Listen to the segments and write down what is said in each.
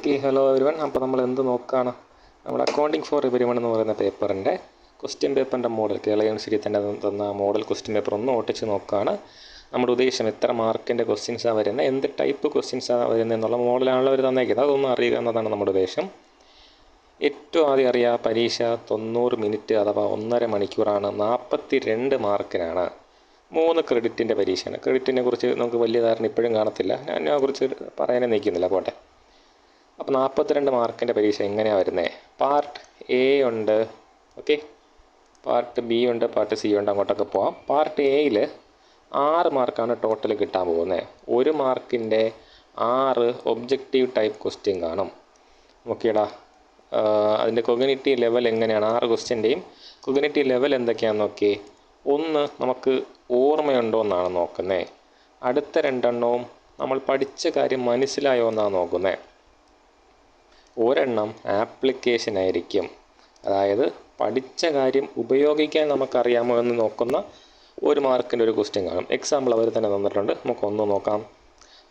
Okay hello everyone അപ്പോൾ നമ്മൾ എന്ത് നോക്കുകയാണ് നമ്മൾ അക്കൗണ്ടിങ് ഫോർ എവരിവൺ എന്ന് പറയുന്ന പേപ്പറിന്റെ ക്വസ്റ്റ്യൻ പേപ്പറിന്റെ മോഡൽ കേരള യൂണിവേഴ്സിറ്റി തന്നെ തന്ന മോഡൽ ക്വസ്റ്റ്യൻ പേപ്പർ ഒന്ന് ഓട്ടിച്ച് നോക്കുകയാണ് നമ്മുടെ ഉദ്ദേശം എത്ര മാർക്കിന്റെ ക്വസ്റ്റ്യൻസാണ് വരുന്നത് എന്ത് ടൈപ്പ് ക്വസ്റ്റ്യൻസാണ് വരുന്നത് എന്നുള്ള മോഡലാണല്ലോ അവർ തന്നേക്കുന്നത്. അതൊന്നും അറിയുക എന്നതാണ് നമ്മുടെ ഉദ്ദേശം. ഏറ്റവും ആദ്യം അറിയാം പരീക്ഷ തൊണ്ണൂറ് മിനിറ്റ് അഥവാ ഒന്നര മണിക്കൂറാണ് നാൽപ്പത്തി രണ്ട് മാർക്കിനാണ് മൂന്ന് ക്രെഡിറ്റിന്റെ പരീക്ഷയാണ്. ക്രെഡിറ്റിനെ കുറിച്ച് നമുക്ക് വലിയ ധാരണ ഇപ്പോഴും കാണത്തില്ല. ഞാൻ അതിനെക്കുറിച്ച് പറയാനേ നിൽക്കുന്നില്ല. പോട്ടെ. അപ്പോൾ നാൽപ്പത്തിരണ്ട് മാർക്കിന്റെ പരീക്ഷ എങ്ങനെയാണ് വരുന്നത് പാർട്ട് എ ഉണ്ട്. ഓക്കെ പാർട്ട് ബി ഉണ്ട് പാർട്ട് സി ഉണ്ട് അങ്ങോട്ടൊക്കെ പോവാം. പാർട്ട് എയിൽ ആറ് മാർക്കാണ് ടോട്ടൽ കിട്ടാൻ പോകുന്നത് ഒരു മാർക്കിന്റെ ആറ് ഒബ്ജക്റ്റീവ് ടൈപ്പ് ക്വസ്റ്റ്യൻ കാണും. ഓക്കേടാ അതിന്റെ കൊഗ്നിറ്റീവ് ലെവൽ എങ്ങനെയാണ്? ആറ് ക്വസ്റ്റ്യന്റെയും കൊഗ്നിറ്റീവ് ലെവൽ എന്തൊക്കെയാണെന്ന് നോക്കി. ഒന്ന് നമുക്ക് ഓർമ്മയുണ്ടോ എന്നാണ് നോക്കുന്നത് അടുത്ത രണ്ടെണ്ണവും നമ്മൾ പഠിച്ച കാര്യം മനസ്സിലായോ എന്നാണ് നോക്കുന്നത് ഒരെണ്ണം ആപ്ലിക്കേഷൻ ആയിരിക്കും. അതായത് പഠിച്ച കാര്യം ഉപയോഗിക്കാൻ നമുക്കറിയാമോ എന്ന് നോക്കുന്ന ഒരു മാർക്കിന്റെ ഒരു ക്വസ്റ്റ്യൻ കാണും. എക്സാമ്പിൾ അവർ തന്നെ തന്നിട്ടുണ്ട്. നമുക്കൊന്ന് നോക്കാം.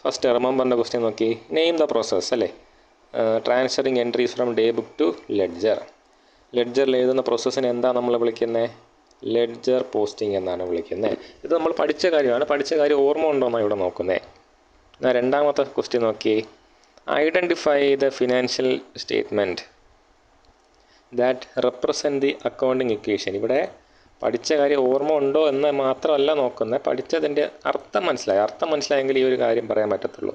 ഫസ്റ്റ് റിമംബറിന്റെ ക്വസ്റ്റ്യൻ നോക്കി. നെയിം ദ പ്രോസസ്സ് അല്ലേ? Transferring entries from day book to ledger ലെഡ്ജറിൽ എഴുതുന്ന പ്രോസസ്സിനെ എന്താ നമ്മൾ വിളിക്കുന്നത് ലെഡ്ജർ പോസ്റ്റിംഗ് എന്നാണ് വിളിക്കുന്നത് ഇത് നമ്മൾ പഠിച്ച കാര്യമാണ്. പഠിച്ച കാര്യം ഓർമ്മ ഉണ്ടോ എന്നാണ് ഇവിടെ നോക്കുന്നത് എന്നാൽ രണ്ടാമത്തെ ക്വസ്റ്റ്യൻ നോക്കി. Identify the financial statement that represent the accounting equation ഇവിടെ പഠിച്ച കാര്യം ഓർമ്മ ഉണ്ടോ എന്ന് മാത്രമല്ല നോക്കുന്നത് പഠിച്ചതിന്റെ അർത്ഥം മനസ്സിലായി. അർത്ഥം മനസ്സിലായെങ്കിൽ ഈ ഒരു കാര്യം പറയാൻ പറ്റത്തുള്ളൂ.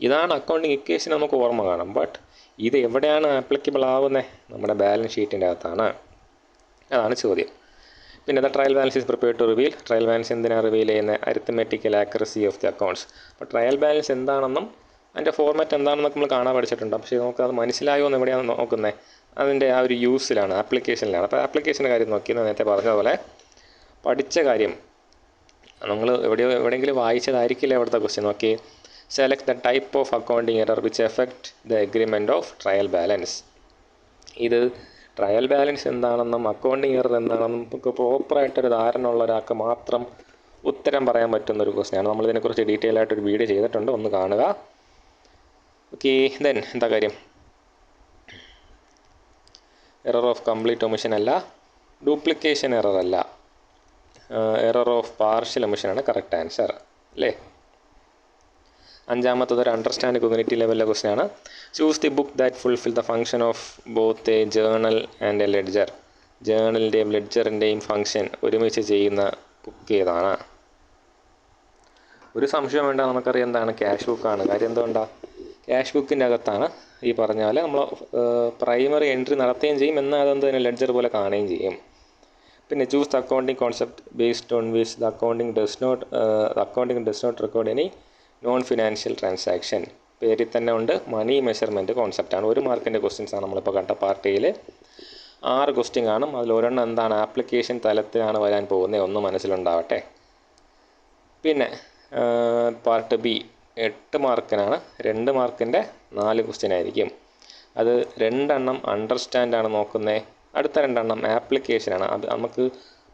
ഇതാണ് അക്കൗണ്ടിങ് ഇക്വേഷൻ നമുക്ക് ഓർമ്മ കാണാം. ബട്ട് ഇത് എവിടെയാണ് ആപ്ലിക്കബിൾ ആവുന്നത് നമ്മുടെ ബാലൻസ് ഷീറ്റിന്റെ അകത്താണ്. അതാണ് ചോദ്യം. പിന്നെ the trial balance is prepare to reveal trial balance എന്തിനാണ് റിവീൽ ചെയ്യുന്നത്? Arithmetical accuracy of the accounts അപ്പോൾ ട്രയൽ ബാലൻസ് എന്താണെന്നും അതിന്റെ ഫോർമാറ്റ് എന്താണെന്ന് നമ്മൾ കാണാൻ പഠിച്ചിട്ടുണ്ട്. പക്ഷേ നമുക്ക് അത് മനസ്സിലായോ എന്ന് എവിടെയാണ് നോക്കുന്നത് അതിന്റെ ആ ഒരു യൂസിലാണ് ആപ്ലിക്കേഷനിലാണ് അപ്പോൾ ആപ്ലിക്കേഷന്റെ കാര്യം നോക്കി നേരത്തെ പറഞ്ഞതുപോലെ പഠിച്ച കാര്യം. നമ്മൾ എവിടെയോ എവിടെയെങ്കിലും വായിച്ചതായിരിക്കില്ല ഇവിടുത്തെ ക്വസ്റ്റ്യൻ നോക്കി. Select the type of accounting error which effect the agreement of trial balance ഇത് ട്രയൽ ബാലൻസ് എന്താണെന്നും അക്കൗണ്ടിങ് എറർ എന്താണെന്നും നമുക്ക് പ്രോപ്പറായിട്ടൊരു ധാരണ ഉള്ള ഒരാൾക്ക് മാത്രം ഉത്തരം പറയാൻ പറ്റുന്ന ഒരു ക്വസ്റ്റ്യനാണ് നമ്മളിതിനെക്കുറിച്ച് ഡീറ്റെയിൽ ആയിട്ടൊരു വീഡിയോ ചെയ്തിട്ടുണ്ട്. ഒന്ന് കാണുക. ഓക്കെ ദെൻ എന്താ കാര്യം? എറർ ഓഫ് കംപ്ലീറ്റ് ഒമിഷൻ അല്ല ഡ്യൂപ്ലിക്കേഷൻ എറർ അല്ല. എറർ ഓഫ് പാർഷ്യൽ ഒമിഷനാണ് കറക്റ്റ് ആൻസർ അല്ലേ? അഞ്ചാമത്തത് ഒരു അണ്ടർസ്റ്റാൻഡ് കമ്മ്യൂണിറ്റി ലെവലിലെ ക്വസ്റ്റൻ ആണ്. Choose the book that fulfil the function of both a journal and a ledger ജേണലിന്റെയും ലെഡ്ജറിന്റെയും ഫംഗ്ഷൻ ഒരുമിച്ച് ചെയ്യുന്ന ബുക്ക് ഏതാണ്? ഒരു സംശയം വേണ്ട നമുക്കറിയാം എന്താണ് ക്യാഷ് ബുക്കാണ് കാര്യം എന്തുകൊണ്ടാണ് ക്യാഷ് ബുക്കിന്റെ അകത്താണ് ഈ പറഞ്ഞ പോലെ നമ്മൾ പ്രൈമറി എൻട്രി നടത്തുകയും ചെയ്യും. എന്നാൽ അതെന്ത് തന്നെ ലെഡ്ജർ പോലെ കാണുകയും ചെയ്യും. പിന്നെ choose the accounting concept based on which the accounting does not accounting does not record any non financial transaction പേരിൽ തന്നെ ഉണ്ട് മണി മെഷർമെന്റ് കോൺസെപ്റ്റാണ് ഒരു മാർക്കിന്റെ ക്വസ്റ്റ്യൻസാണ് നമ്മളിപ്പോൾ കണ്ട പാർട്ടിയിൽ ആറ് ക്വസ്റ്റ്യൻ കാണും. അതിൽ ഒരെണ്ണം എന്താണ്? ആപ്ലിക്കേഷൻ തലത്തിലാണ് വരാൻ പോകുന്നത്. ഒന്ന് മനസ്സിലുണ്ടാവട്ടെ. പിന്നെ പാർട്ട് ബി എട്ട് മാർക്കിനാണ് രണ്ട് മാർക്കിന്റെ നാല് ക്വസ്റ്റ്യൻ ആയിരിക്കും. അത് രണ്ടെണ്ണം അണ്ടർസ്റ്റാൻഡാണ് നോക്കുന്നത് അടുത്ത രണ്ടെണ്ണം ആപ്ലിക്കേഷനാണ് അത് നമുക്ക്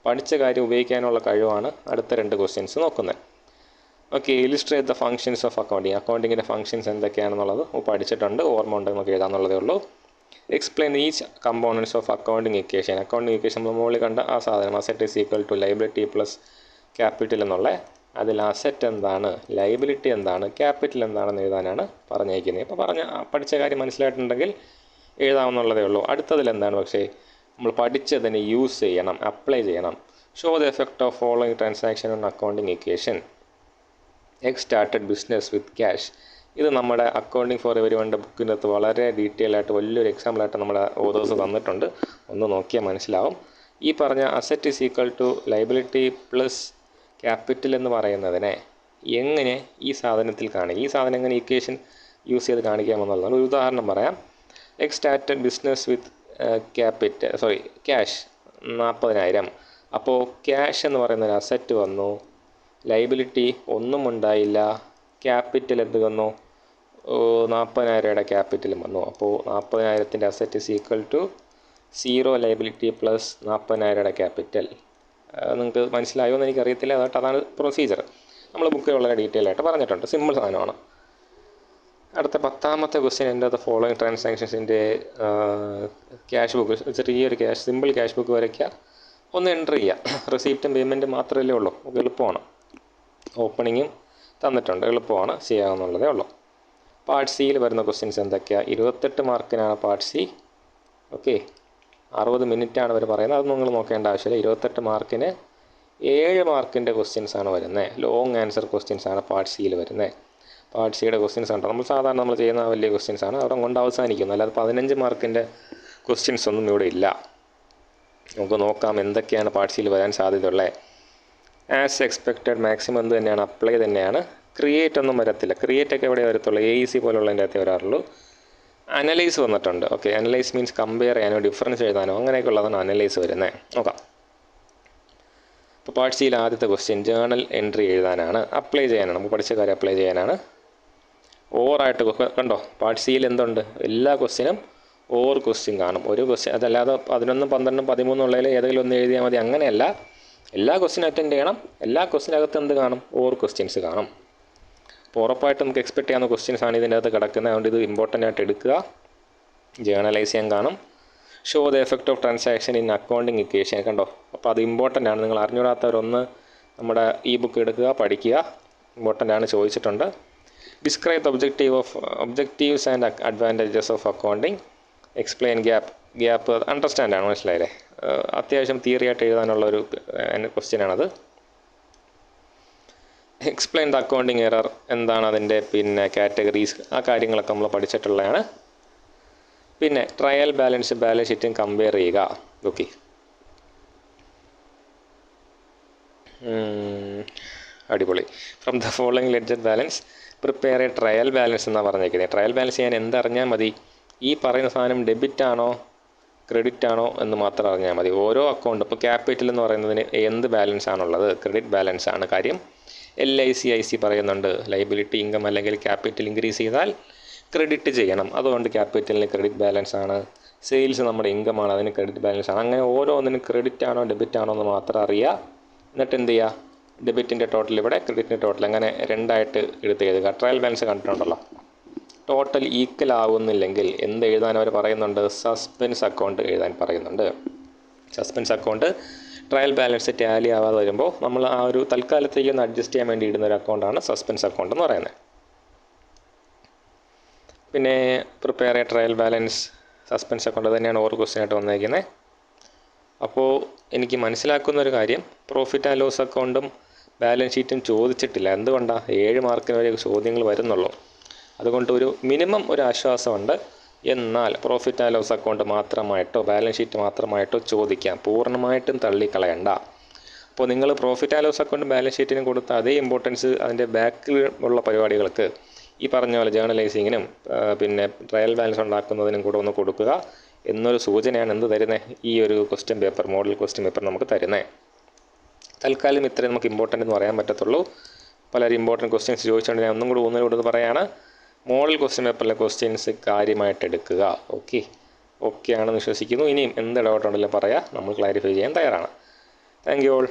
പഠിച്ച കാര്യം ഉപയോഗിക്കാനുള്ള കഴിവാണ് അടുത്ത രണ്ട് ക്വസ്റ്റ്യൻസ് നോക്കുന്നത് okay illustrate the functions of accounting അക്കൗണ്ടിങ്ങിന്റെ functions എന്തൊക്കെയാണെന്നുള്ളത് പഠിച്ചിട്ടുണ്ട്. ഓർമ്മ ഉണ്ട് നമുക്ക് എഴുതാന്നുള്ളതേ ഉള്ളൂ. Explain each components of accounting equation accounting equation നമ്മൾ മുകളിൽ കണ്ട ആ സാധനം asset is equal to liability plus capital എന്നുള്ള അതിൽ അസറ്റ് എന്താണ് ലൈബിലിറ്റി എന്താണ് ക്യാപിറ്റൽ എന്താണെന്ന് എഴുതാനാണ് പറഞ്ഞേക്കുന്നത് ഇപ്പോൾ പറഞ്ഞ പഠിച്ച കാര്യം മനസ്സിലായിട്ടുണ്ടെങ്കിൽ എഴുതാമെന്നുള്ളതേ ഉള്ളൂ. അടുത്തതിൽ എന്താണ് പക്ഷേ നമ്മൾ പഠിച്ചതിനെ യൂസ് ചെയ്യണം അപ്ലൈ ചെയ്യണം. Show the effect of following transaction on accounting equation X started business with cash ഇത് നമ്മുടെ അക്കൗണ്ടിങ് ഫോർ എവരി ബുക്കിനകത്ത് വളരെ ഡീറ്റെയിൽ ആയിട്ട് വലിയൊരു എക്സാമ്പിളായിട്ട് നമ്മുടെ ഓതേഴ്സ് തന്നിട്ടുണ്ട്. ഒന്ന് നോക്കിയാൽ മനസ്സിലാവും. ഈ പറഞ്ഞ asset is equal to liability plus capital എന്ന് പറയുന്നതിനെ എങ്ങനെ ഈ സാധനത്തിൽ കാണിക്കും ഈ സാധനം എങ്ങനെ ഇക്വേഷൻ യൂസ് ചെയ്ത് കാണിക്കാമെന്നുള്ളതാണ്. ഒരു ഉദാഹരണം പറയാം. X started business with capital sorry cash നാൽപ്പതിനായിരം അപ്പോൾ ക്യാഷ് എന്ന് പറയുന്ന ഒരു അസറ്റ് വന്നു. ലൈബിലിറ്റി ഒന്നും ഉണ്ടായില്ല. ക്യാപിറ്റൽ എന്ത് വന്നു? നാൽപ്പതിനായിരയുടെ ക്യാപിറ്റലും വന്നു. അപ്പോൾ നാൽപ്പതിനായിരത്തിന്റെ asset equal to zero liability plus നാൽപ്പതിനായിരയുടെ capital നിങ്ങൾക്ക് മനസ്സിലായോ എന്ന് എനിക്കറിയത്തില്ല. അതായിട്ട് അതാണ് പ്രൊസീജിയർ നമ്മൾ ബുക്കിൽ വളരെ ഡീറ്റെയിൽ ആയിട്ട് പറഞ്ഞിട്ടുണ്ട്. സിമ്പിൾ സാധനമാണ്. അടുത്ത പത്താമത്തെ ക്വസ്റ്റ്യൻ എന്റെ അത് ഫോളോയിങ് ട്രാൻസാക്ഷൻസിന്റെ ക്യാഷ് ബുക്ക് ചെറിയൊരു ക്യാഷ് സിമ്പിൾ ക്യാഷ് ബുക്ക് വരയ്ക്കുക. ഒന്ന് എന്റർ ചെയ്യുക. റെസീപ്റ്റും പേയ്മെന്റും മാത്രമല്ലേ ഉള്ളൂ. എളുപ്പമാണ്. ഓപ്പണിങ്ങും തന്നിട്ടുണ്ട്. എളുപ്പമാണ്. ചെയ്യാവുന്നുള്ളതേ ഉള്ളൂ. പാർട്ട് സിയിൽ വരുന്ന ക്വസ്റ്റ്യൻസ് എന്തൊക്കെയാണ് ഇരുപത്തെട്ട് മാർക്കിനാണ് പാർട്ട് സി ഓക്കെ അറുപത് മിനിറ്റാണ് അവർ പറയുന്നത്. അത് നിങ്ങൾ നോക്കേണ്ട ആവശ്യമില്ല. ഇരുപത്തെട്ട് മാർക്കിന് ഏഴ് മാർക്കിന്റെ ക്വസ്റ്റ്യൻസ് ആണ് വരുന്നത് ലോങ് ആൻസർ ക്വസ്റ്റ്യൻസ് ആണ് പാർട്ട് സിയിൽ വരുന്നത് പാർട്ട് സിയുടെ ക്വസ്റ്റ്യൻസ് ആണ്. നമ്മൾ സാധാരണ നമ്മൾ ചെയ്യുന്ന വലിയ ക്വസ്റ്റ്യൻസ് ആണ്. അവിടെ കൊണ്ട് അവസാനിക്കുന്നു. അല്ലാതെ പതിനഞ്ച് മാർക്കിന്റെ ക്വസ്റ്റ്യൻസ് ഒന്നും ഇവിടെ ഇല്ല. നമുക്ക് നോക്കാം എന്തൊക്കെയാണ് പാർട്ട് സിയിൽ വരാൻ സാധ്യതയുള്ളത് ആസ് എക്സ്പെക്റ്റഡ് മാക്സിമം എന്ത് തന്നെയാണ്? അപ്ലൈ തന്നെയാണ്. ക്രിയേറ്റ് ഒന്നും വരത്തില്ല. ക്രിയേറ്റ് ഒക്കെ എവിടെ വരത്തുള്ളൂ? എ ഇ സി പോലുള്ളതിന്റെ അകത്തേ വരാറുള്ളൂ. അനലൈസ് വന്നിട്ടുണ്ട്. ഓക്കെ അനലൈസ് മീൻസ് കമ്പയർ ചെയ്യാനോ ഡിഫറൻസ് എഴുതാനോ അങ്ങനെയൊക്കെ ഉള്ളതാണ് അനലൈസ് വരുന്നത് നോക്കാം ഇപ്പോൾ പാർട്ട് സിയിൽ ആദ്യത്തെ ക്വസ്റ്റ്യൻ ജേണൽ എൻട്രി എഴുതാനാണ് അപ്ലൈ ചെയ്യാനാണ്. നമുക്ക് പഠിച്ച കാര്യം അപ്ലൈ ചെയ്യാനാണ്. ഓവറായിട്ട് കണ്ടോ? പാർട്ട് സിയിൽ എന്തുണ്ട്? എല്ലാ ക്വസ്റ്റ്യനും ഓവർ ക്വസ്റ്റ്യൻ കാണും. ഒരു ക്വസ്റ്റ്യൻ അതല്ലാതെ പതിനൊന്നും പന്ത്രണ്ടും പതിമൂന്നും ഉള്ളതിൽ ഏതെങ്കിലും ഒന്ന് എഴുതിയാൽ മതി. അങ്ങനെയല്ല. എല്ലാ ക്വസ്റ്റ്യൻ അറ്റൻഡ് ചെയ്യണം. എല്ലാ ക്വസ്റ്റ്യനകത്ത് എന്ത് കാണും? ഓവർ ക്വസ്റ്റ്യൻസ് കാണും. അപ്പോൾ ഉറപ്പായിട്ട് നമുക്ക് എക്സ്പെക്ട് ചെയ്യാവുന്ന ക്വസ്റ്റ്യൻസ് ആണ് ഇതിന്റെ അകത്ത് കിടക്കുന്നത്. അതുകൊണ്ട് ഇത് ഇമ്പോർട്ടന്റ് ആയിട്ട് എടുക്കുക. ജേണലൈസ് ചെയ്യാൻ കാണും. Show the effect of transaction in accounting equation കണ്ടോ? അപ്പോൾ അത് ഇമ്പോർട്ടന്റ് ആണ്. നിങ്ങൾ അറിഞ്ഞൂടാത്തവരൊന്ന് നമ്മുടെ ഈ ബുക്ക് എടുക്കുക പഠിക്കുക. ഇമ്പോർട്ടന്റ് ആണ് ചോദിച്ചിട്ടുണ്ട്. Describe objective of objectives and advantages of accounting explain gap gap understand ആണ് മനസ്സിലായില്ലേ? അത്യാവശ്യം തിയറി ആയിട്ട് എഴുതാനുള്ള ഒരു ക്വസ്റ്റ്യൻ ആണത്. എക്സ്പ്ലെയിൻ ദ അക്കൗണ്ടിങ് എറർ എന്താണ് അതിന്റെ പിന്നെ കാറ്റഗറീസ് ആ കാര്യങ്ങളൊക്കെ നമ്മൾ പഠിച്ചിട്ടുള്ളതാണ്. പിന്നെ ട്രയൽ ബാലൻസ് ബാലൻസ് ഷീറ്റും കമ്പയർ ചെയ്യുക. ഓക്കെ അടിപൊളി. From the following ledger balance prepare a trial balance എന്നാണ് പറഞ്ഞേക്കുന്നത് ട്രയൽ ബാലൻസ് ചെയ്യാൻ എന്തറിഞ്ഞാൽ മതി? ഈ പറയുന്ന സാധനം ഡെബിറ്റ് ആണോ ക്രെഡിറ്റ് ആണോ എന്ന് മാത്രം അറിഞ്ഞാൽ മതി. ഓരോ അക്കൗണ്ട് ഇപ്പോൾ ക്യാപിറ്റൽ എന്ന് പറയുന്നതിന് എന്ത് ബാലൻസ് ആണുള്ളത്? ക്രെഡിറ്റ് ബാലൻസ് ആണ് കാര്യം. L I C I C പറയുന്നുണ്ട്. ലൈബിലിറ്റി ഇൻകം അല്ലെങ്കിൽ ക്യാപിറ്റൽ ഇൻക്രീസ് ചെയ്താൽ ക്രെഡിറ്റ് ചെയ്യണം. അതുകൊണ്ട് ക്യാപിറ്റലിന് ക്രെഡിറ്റ് ബാലൻസ് ആണ്. സെയിൽസ് നമ്മുടെ ഇൻകം ആണ് അതിന് ക്രെഡിറ്റ് ബാലൻസ് ആണ്. അങ്ങനെ ഓരോന്നിനും ക്രെഡിറ്റ് ആണോ ഡെബിറ്റ് ആണോ എന്ന് മാത്രം അറിയുക. എന്നിട്ട് എന്ത് ചെയ്യുക? ഡെബിറ്റിന്റെ ടോട്ടൽ ഇവിടെ ക്രെഡിറ്റിന്റെ ടോട്ടൽ അങ്ങനെ രണ്ടായിട്ട് എടുത്ത് എഴുതുക. ട്രയൽ ബാലൻസ് കണ്ടിട്ടുണ്ടല്ലോ. ടോട്ടൽ ഈക്വൽ ആവുന്നില്ലെങ്കിൽ എന്ത് എഴുതാൻ അവർ പറയുന്നുണ്ട്? സസ്പെൻസ് അക്കൗണ്ട് എഴുതാൻ പറയുന്നുണ്ട്. Suspense account trial balance tally ആവാതെ വരുമ്പോൾ നമ്മൾ ആ ഒരു തൽക്കാലത്തേക്ക് ഒന്ന് അഡ്ജസ്റ്റ് ചെയ്യാൻ വേണ്ടി ഇടുന്ന ഒരു അക്കൗണ്ടാണ് സസ്പെൻസ് അക്കൗണ്ട് എന്ന് പറയുന്നത്. പിന്നെ prepare a trial balance suspense account തന്നെയാണ് ഓരോ ക്വസ്റ്റ്യൻ ആയിട്ട് വന്നേക്കുന്നത് അപ്പോൾ എനിക്ക് മനസ്സിലാക്കുന്ന ഒരു കാര്യം പ്രോഫിറ്റ് ആൻഡ് ലോസ് അക്കൗണ്ടും ബാലൻസ് ഷീറ്റും ചോദിച്ചിട്ടില്ല. എന്തുകൊണ്ടാണ് ഏഴ് മാർക്കിന് വരെ ചോദ്യങ്ങൾ വരുന്നുള്ളൂ. അതുകൊണ്ട് ഒരു മിനിമം ഒരു ആശ്വാസമുണ്ട്. എന്നാൽ പ്രോഫിറ്റ് ആൻഡ് ലോസ് അക്കൗണ്ട് മാത്രമായിട്ടോ ബാലൻസ് ഷീറ്റ് മാത്രമായിട്ടോ ചോദിക്കാം. പൂർണമായിട്ടും തള്ളിക്കളയണ്ട. അപ്പോൾ നിങ്ങൾ profit and loss account balance ഷീറ്റിന് കൊടുത്ത അതേ ഇമ്പോർട്ടൻസ് അതിന്റെ ബാക്കിൽ ഉള്ള പരിപാടികൾക്ക് ഈ പറഞ്ഞ പോലെ ജേർണലൈസിങ്ങിനും പിന്നെ ട്രയൽ ബാലൻസ് ഉണ്ടാക്കുന്നതിനും കൂടെ ഒന്ന് കൊടുക്കുക എന്നൊരു സൂചനയാണ് എന്ത് തരുന്നത് ഈ ഒരു question paper model question paper നമുക്ക് തരുന്നത് തൽക്കാലം ഇത്രയും നമുക്ക് ഇമ്പോർട്ടന്റ് എന്ന് പറയാൻ പറ്റത്തുള്ളൂ. പലരും ഇമ്പോർട്ടന്റ് ക്വസ്റ്റ്യൻസ് ചോദിച്ചുകൊണ്ട് ഞാൻ ഒന്നും കൂടി ഊന്നൽ കൊടുത്ത് മോഡൽ ക്വസ്റ്റ്യൻ പേപ്പറിലെ ക്വസ്റ്റ്യൻസ് കാര്യമായിട്ട് എടുക്കുക. ഓക്കെ ഓക്കെ ആണെന്ന് വിശ്വസിക്കുന്നു. ഇനിയും എന്ത് ഡൗട്ട് ഉണ്ടെങ്കിലും പറയാം. നമ്മൾ ക്ലാരിഫൈ ചെയ്യാൻ തയ്യാറാണ്. Thank you all